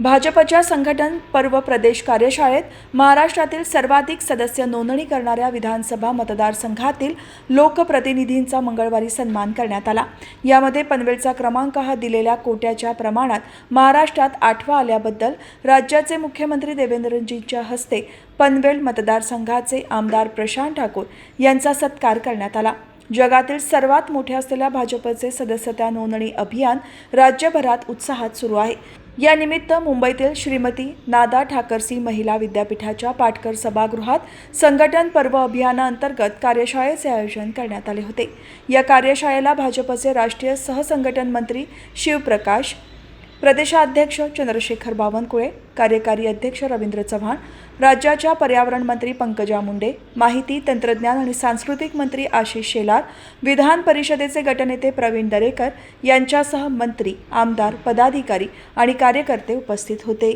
भाजपच्या संघटन पर्व प्रदेश कार्यशाळेत महाराष्ट्रातील सर्वाधिक सदस्य नोंदणी करणाऱ्या विधानसभा मतदारसंघातील लोकप्रतिनिधींचा मंगळवारी सन्मान करण्यात आला. यामध्ये पनवेलचा क्रमांक हा दिलेल्या कोट्याच्या प्रमाणात महाराष्ट्रात आठवा आल्याबद्दल राज्याचे मुख्यमंत्री देवेंद्रजींच्या हस्ते पनवेल मतदारसंघाचे आमदार प्रशांत ठाकूर यांचा सत्कार करण्यात आला. जगातील सर्वात मोठे असलेल्या भाजपचे सदस्यता नोंदणी अभियान राज्यभरात उत्साहात सुरू आहे. यानिमित्त मुंबईतील श्रीमती नादा ठाकरसी महिला विद्यापीठाच्या पाटकर सभागृहात संघटन पर्व अभियानाअंतर्गत कार्यशाळेचे आयोजन करण्यात आले होते. या कार्यशाळेला भाजपचे राष्ट्रीय सहसंघटन मंत्री शिवप्रकाश प्रदेशाध्यक्ष चंद्रशेखर बावनकुळे कार्यकारी अध्यक्ष रवींद्र चव्हाण राज्याच्या पर्यावरण मंत्री पंकजा मुंडे माहिती तंत्रज्ञान आणि सांस्कृतिक मंत्री आशिष शेलार विधान परिषदेचे गटनेते प्रवीण दरेकर यांच्यासह मंत्री आमदार पदाधिकारी आणि कार्यकर्ते उपस्थित होते.